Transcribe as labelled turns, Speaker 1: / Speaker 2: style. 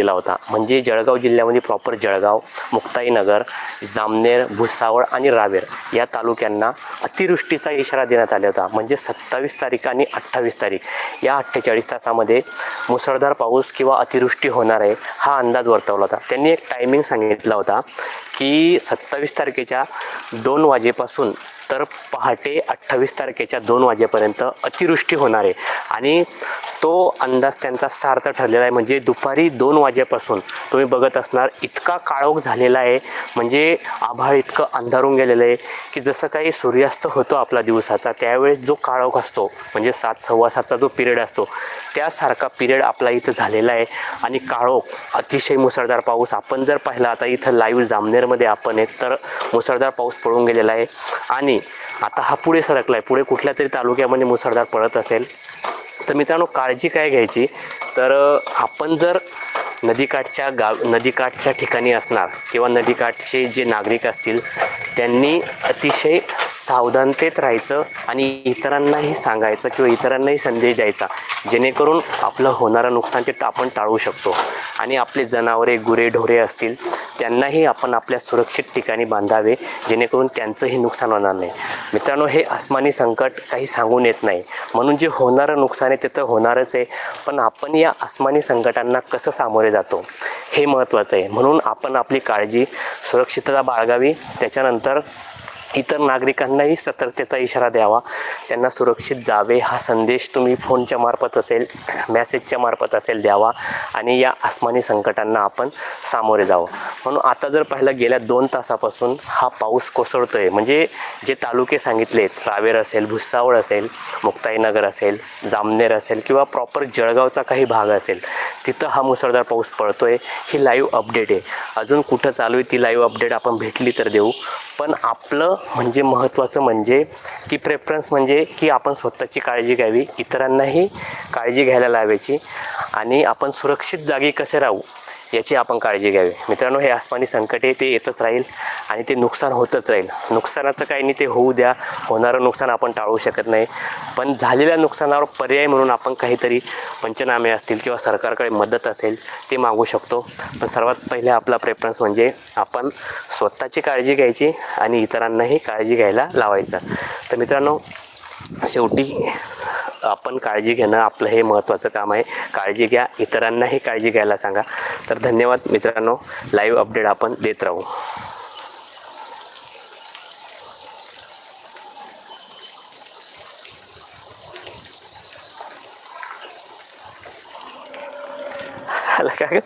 Speaker 1: केला होता. म्हणजे जळगाव जिल्ह्यामध्ये प्रॉपर जळगाव मुक्ताईनगर जामनेर भुसावळ आणि रावेर या तालुक्यांना अतिवृष्टीचा इशारा देण्यात आला होता. म्हणजे सत्तावीस तारीख आणि अठ्ठावीस तारीख या अठ्ठेचाळीस तासामध्ये मुसळधार पाऊस किंवा अतिवृष्टी होणार आहे हा अंदाज वर्तवला होता. त्यांनी एक टायमिंग सांगितला होता की सत्तावीस तारखेच्या दोन वाजेपासून तर पहाटे अठ्ठावीस तारखेच्या दोन वाजेपर्यंत अतिवृष्टी होणार आहे. आणि तो अंदाज त्यांचा सार्थ ठरलेला आहे. म्हणजे दुपारी दोन वाजेपासून तुम्ही बघत असणार इतका काळोख झालेला आहे. म्हणजे आभाळ इतकं अंधारून गेलेलं आहे की जसं काही सूर्यास्त होतो आपला दिवसाचा त्यावेळेस जो काळोख असतो म्हणजे सात सव्वा सातचा जो पिरियड असतो त्यासारखा पिरियड आपला इथं झालेला आहे. आणि काळोख अतिशय मुसळधार पाऊस. आपण जर पाहिला आता इथं लाईव्ह जामनेरमध्ये आपण आहेत तर मुसळधार पाऊस पडून गेलेला आहे. आणि आता हा पुढे सरकला आहे पुढे कुठल्या तरी तालुक्यामध्ये मुसळधार पडत असेल तर मित्रांनो काळजी काय घ्यायची? तर आपण जर नदीकाठच्या गाव नदीकाठच्या ठिकाणी असणार किंवा नदीकाठचे जे नागरिक असतील त्यांनी अतिशय सावधानतेत राहायचं आणि इतरांनाही सांगायचं किंवा इतरांनाही संदेश द्यायचा जेणेकरून आपलं होणारं नुकसान ते आपण टाळू शकतो. आणि आपले जनावरे गुरे ढोरे असतील त्यांनाही आपण आपल्या सुरक्षित ठिकाणी बांधावे जेणेकरून त्यांचंही नुकसान होणार नाही. मित्रांनो हे आसमानी संकट काही सांगून येत नाही. म्हणून जे होणारं नुकसान आहे ते तर होणारच आहे. पण आपण या आसमानी संकटांना कसं सामोरे जातो हे महत्त्वाचं आहे. म्हणून आपण आपली काळजी सुरक्षितता बाळगावी. त्याच्यानंतर इतर नागरिकांनाही सतर्कतेचा इशारा द्यावा. त्यांना सुरक्षित जावे. हा संदेश तुम्ही फोनच्या मार्फत असेल मॅसेजच्या मार्फत असेल द्यावा आणि या आसमानी संकटांना आपण सामोरे जावं. म्हणून आता जर पाहिलं गेल्या दोन तासापासून हा पाऊस कोसळतो आहे म्हणजे जे तालुके सांगितलेत रावेर असेल भुसावळ असेल मुक्ताईनगर असेल जामनेर असेल किंवा प्रॉपर जळगावचा काही भाग असेल तिथं हा मुसळधार पाऊस पडतो आहे ही लाईव्ह अपडेट आहे. अजून कुठं चालू आहे ती लाईव्ह अपडेट आपण भेटली तर देऊ. पण आपलं म्हणजे महत्त्वाचं म्हणजे की प्रेफरन्स म्हणजे की आपण स्वतःची काळजी घ्यावी इतरांनाही काळजी घ्यायला लावायची आणि आपण सुरक्षित जागी कसे राहू? याची आपण काळजी घ्यावी. मित्रांनो हे आसमानी संकट आहे ते येतच राहील आणि ते नुकसान होतच राहील. नुकसानाचं काही नाही ते होऊ द्या. होणारं नुकसान आपण टाळू शकत नाही. पण झालेल्या नुकसानावर पर्याय म्हणून आपण काहीतरी पंचनामे असतील किंवा सरकारकडे मदत असेल ते मागू शकतो. पण सर्वात पहिले आपला प्रेफरन्स म्हणजे आपण स्वतःची काळजी घ्यायची आणि इतरांनाही काळजी घ्यायला लावायचं. तर मित्रांनो शेवटी आपण काळजी घेणं आपलं हे महत्त्वाचं काम आहे. काळजी घ्या इतरांनाही काळजी घ्यायला सांगा. तर धन्यवाद मित्रांनो. लाईव्ह अपडेट आपण देत राहू. आला काय